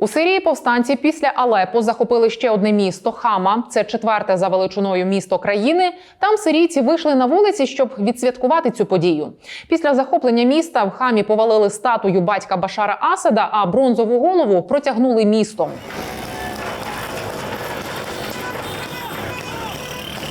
У Сирії повстанці після Алепо захопили ще одне місто Хама. Це четверте за величиною місто країни. Там сирійці вийшли на вулиці, щоб відсвяткувати цю подію. Після захоплення міста в хамі повалили статую батька Башара Асада, а бронзову голову протягнули містом.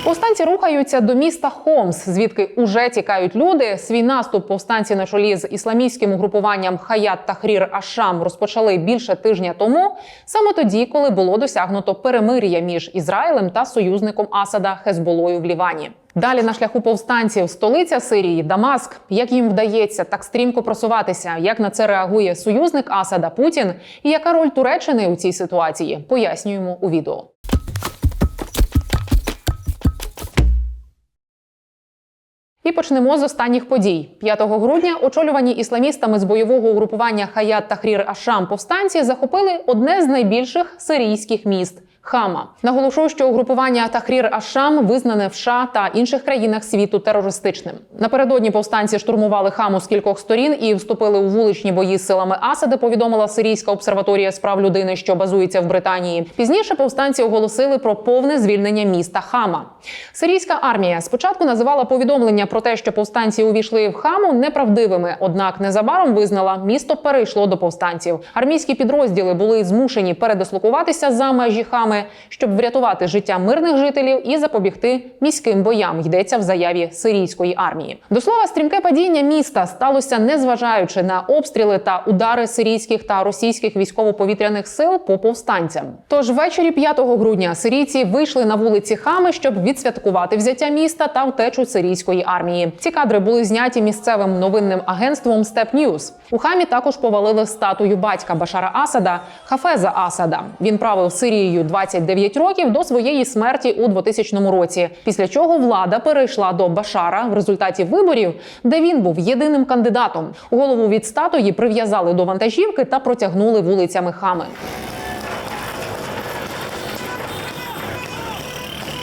Повстанці рухаються до міста Хомс, звідки уже тікають люди. Свій наступ повстанці на чолі з ісламістським угрупуванням Хаят Тахрір Ашам розпочали більше тижня тому, саме тоді, коли було досягнуто перемир'я між Ізраїлем та союзником Асада Хезболою в Лівані. Далі на шляху повстанців столиця Сирії, Дамаск. Як їм вдається так стрімко просуватися? Як на це реагує союзник Асада Путін? І яка роль Туреччини у цій ситуації? Пояснюємо у відео. І почнемо з останніх подій. 5 грудня очолювані ісламістами з бойового угрупування Хаят Тахрір Ашам повстанці захопили одне з найбільших сирійських міст. Хама наголошую, що угрупування Тахрір Ашам визнане в США та інших країнах світу терористичним. Напередодні повстанці штурмували хаму з кількох сторін і вступили у вуличні бої з силами Асади. Повідомила Сирійська обсерваторія з прав людини, що базується в Британії. Пізніше повстанці оголосили про повне звільнення міста Хама. Сирійська армія спочатку називала повідомлення про те, що повстанці увійшли в хаму неправдивими однак незабаром визнала, місто перейшло до повстанців. Армійські підрозділи були змушені передислокуватися за межі хами, щоб врятувати життя мирних жителів і запобігти міським боям. Йдеться в заяві сирійської армії. До слова, стрімке падіння міста сталося незважаючи на обстріли та удари сирійських та російських військово-повітряних сил по повстанцям. Тож ввечері 5 грудня сирійці вийшли на вулиці Хами, щоб відсвяткувати взяття міста та втечу сирійської армії. Ці кадри були зняті місцевим новинним агентством Step News. У хамі також повалили статую батька Башара Асада Хафеза Асада. Він правив Сирією 29 років до своєї смерті у 2000 році. Після чого влада перейшла до Башара в результаті виборів, де він був єдиним кандидатом. Голову від статуї прив'язали до вантажівки та протягнули вулицями хами.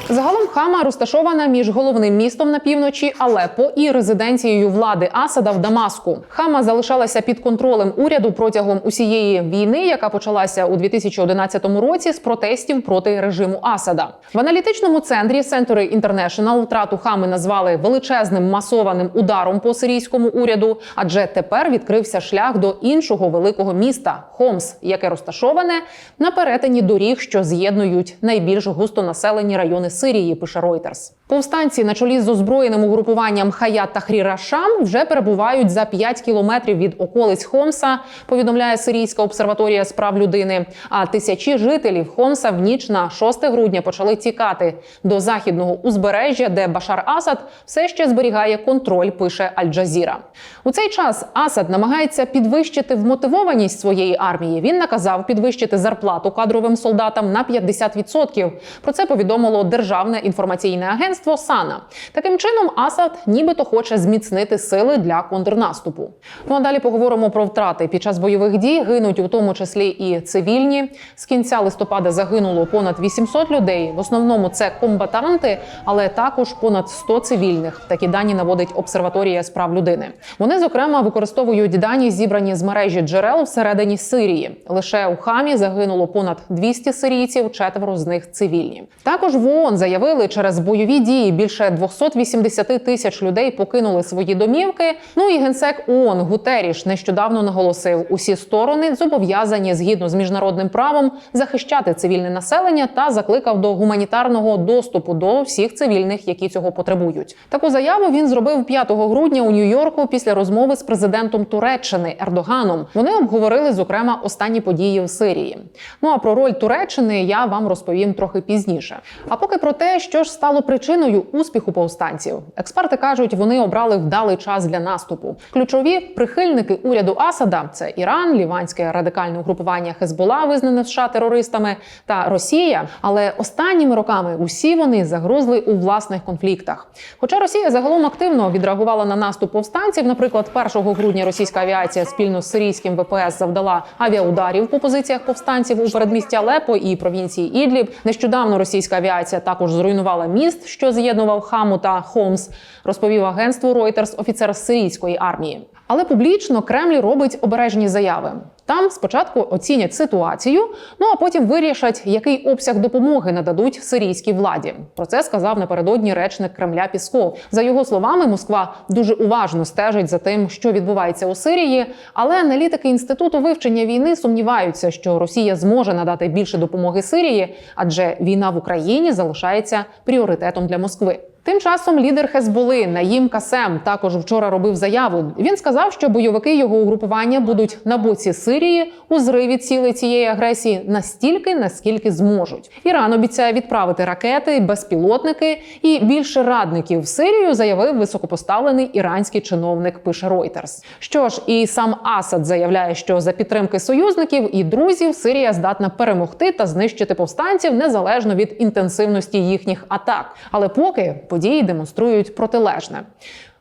Загалом Хама розташована між головним містом на півночі Алепо і резиденцією влади Асада в Дамаску. Хама залишалася під контролем уряду протягом усієї війни, яка почалася у 2011 році з протестів проти режиму Асада. В аналітичному центрі Century International втрату Хами назвали величезним масованим ударом по сирійському уряду, адже тепер відкрився шлях до іншого великого міста Хомс, яке розташоване на перетині доріг, що з'єднують найбільш густонаселені райони Сирії. Пише Reuters. Повстанці на чолі з озброєним угрупуванням Хаят Тахрір Шам вже перебувають за 5 кілометрів від околиць Хомса. Повідомляє Сирійська обсерваторія з прав людини. А тисячі жителів Хомса в ніч на 6 грудня почали тікати до західного узбережжя, де Башар Асад все ще зберігає контроль. Пише Аль-Джазіра. У цей час Асад намагається підвищити вмотивованість своєї армії. Він наказав підвищити зарплату кадровим солдатам на 50%. Про це повідомило державне інформаційне агентство Сана. Таким чином, Асад нібито хоче зміцнити сили для контрнаступу. Ну а далі поговоримо про втрати. Під час бойових дій гинуть у тому числі і цивільні. З кінця листопада загинуло понад 800 людей. В основному це комбатанти, але також понад 100 цивільних. Такі дані наводить обсерваторія з прав людини. Вони зокрема використовують дані, зібрані з мережі джерел всередині Сирії. Лише у хамі загинуло понад 200 сирійців, четверо з них цивільні. Також в ООН заявили, через бойові дії більше 280 тисяч людей покинули свої домівки. Ну і генсек ООН Гутеріш нещодавно наголосив, усі сторони зобов'язані згідно з міжнародним правом захищати цивільне населення та закликав до гуманітарного доступу до всіх цивільних, які цього потребують. Таку заяву він зробив 5 грудня у Нью-Йорку після розмови з президентом Туреччини Ердоганом. Вони обговорили зокрема останні події в Сирії. Ну а про роль Туреччини я вам розповім трохи пізніше. А поки про те, що ж стало причиною успіху повстанців. Експерти кажуть, вони обрали вдалий час для наступу. Ключові прихильники уряду Асада це Іран, ліванське радикальне угрупування Хезбола, визнане США терористами, та Росія. Але останніми роками усі вони загрузли у власних конфліктах. Хоча Росія загалом активно відреагувала на наступ повстанців, наприклад, 1 грудня російська авіація спільно з сирійським ВПС завдала авіаударів по позиціях повстанців у передмісті Алепо і провінції Ідліб. Нещодавно російська авіація також зруйнувала міст, що з'єднував Хаму та Хомс, розповів агентству Reuters офіцер сирійської армії. Але публічно Кремль робить обережні заяви. Там спочатку оцінять ситуацію, ну а потім вирішать, який обсяг допомоги нададуть сирійській владі. Про це сказав напередодні речник Кремля Пісков. За його словами, Москва дуже уважно стежить за тим, що відбувається у Сирії. Але аналітики інституту вивчення війни сумніваються, що Росія зможе надати більше допомоги Сирії, адже війна в Україні залишається пріоритетом для Москви. Тим часом лідер Хезболи Наїм Касем також вчора робив заяву. Він сказав, що бойовики його угрупування будуть на боці Сирії у зриві цілей цієї агресії настільки, наскільки зможуть. Іран обіцяє відправити ракети, безпілотники і більше радників в Сирію, заявив високопоставлений іранський чиновник. Пише Reuters. Що ж, і сам Асад заявляє, що за підтримки союзників і друзів Сирія здатна перемогти та знищити повстанців незалежно від інтенсивності їхніх атак. Але поки події демонструють протилежне.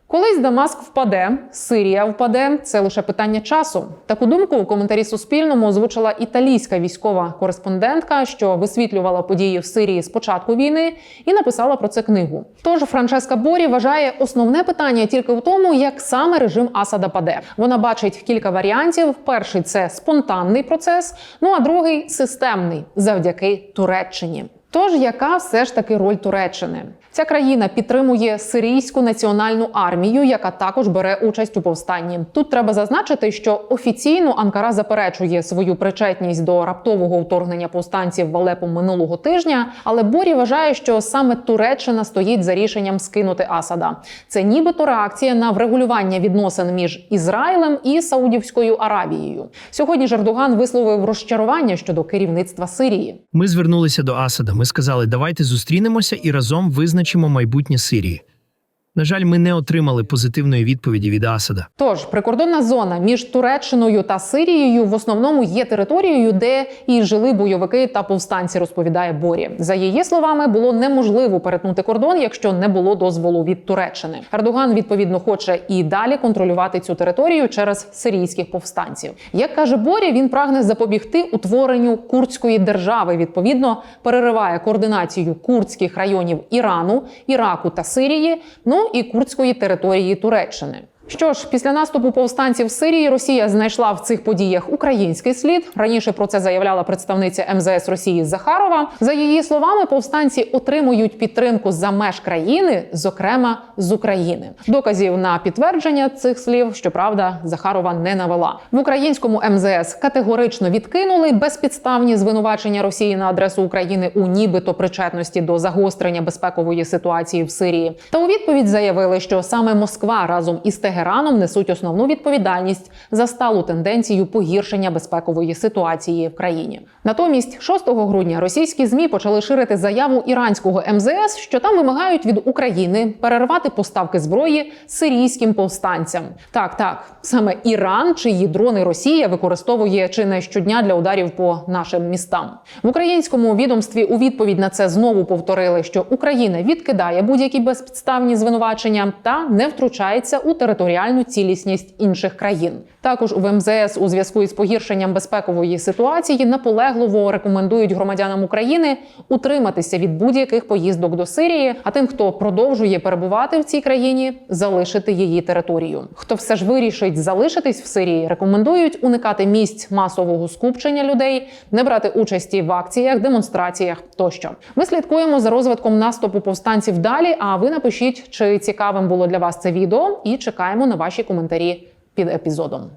Колись Дамаск впаде, Сирія впаде. Це лише питання часу. Таку думку у коментарі Суспільному озвучила італійська військова кореспондентка, що висвітлювала події в Сирії з початку війни, і написала про це книгу. Тож Франческа Борі вважає основне питання тільки в тому, як саме режим Асада паде. Вона бачить кілька варіантів: перший це спонтанний процес, ну а другий системний завдяки Туреччині. Тож, яка все ж таки роль Туреччини? Ця країна підтримує сирійську національну армію, яка також бере участь у повстанні. Тут треба зазначити, що офіційно Анкара заперечує свою причетність до раптового вторгнення повстанців в Алепо минулого тижня. Але Борі вважає, що саме Туреччина стоїть за рішенням скинути Асада. Це нібито реакція на врегулювання відносин між Ізраїлем і Саудівською Аравією. Сьогодні ж Ердоган висловив розчарування щодо керівництва Сирії. Ми звернулися до Асада. Ми сказали, давайте зустрінемося і разом визначимо майбутнє Сирії. На жаль, ми не отримали позитивної відповіді від Асада. Тож прикордонна зона між Туреччиною та Сирією в основному є територією, де і жили бойовики та повстанці, розповідає Борі. За її словами, було неможливо перетнути кордон, якщо не було дозволу від Туреччини. Ердоган відповідно хоче і далі контролювати цю територію через сирійських повстанців. Як каже Борі, він прагне запобігти утворенню курдської держави. Відповідно, перериває координацію курдських районів Ірану, Іраку та Сирії. Ну і курдської території Туреччини. Що ж, після наступу повстанців в Сирії Росія знайшла в цих подіях український слід. Раніше про це заявляла представниця МЗС Росії Захарова. За її словами, повстанці отримують підтримку за меж країни, зокрема з України. Доказів на підтвердження цих слів, щоправда, Захарова не навела. В українському МЗС категорично відкинули безпідставні звинувачення Росії на адресу України у нібито причетності до загострення безпекової ситуації в Сирії. Та у відповідь заявили, що саме Москва разом із Тегераном несуть основну відповідальність за сталу тенденцію погіршення безпекової ситуації в країні. Натомість, 6 грудня російські змі почали ширити заяву іранського МЗС, що там вимагають від України перервати поставки зброї сирійським повстанцям. Так, так, саме Іран, чиї дрони Росія використовує чи не щодня для ударів по нашим містам в українському відомстві. У відповідь на це знову повторили, що Україна відкидає будь-які безпідставні звинувачення та не втручається у територіальну цілісність інших країн. Також у МЗС у зв'язку із погіршенням безпекової ситуації наполегливо рекомендують громадянам України утриматися від будь-яких поїздок до Сирії. А тим, хто продовжує перебувати в цій країні, залишити її територію. Хто все ж вирішить залишитись в Сирії, рекомендують уникати місць масового скупчення людей, не брати участі в акціях, демонстраціях тощо. Ми слідкуємо за розвитком наступу повстанців далі. А ви напишіть, чи цікавим було для вас це відео, і чекаємо на ваші коментарі під епізодом.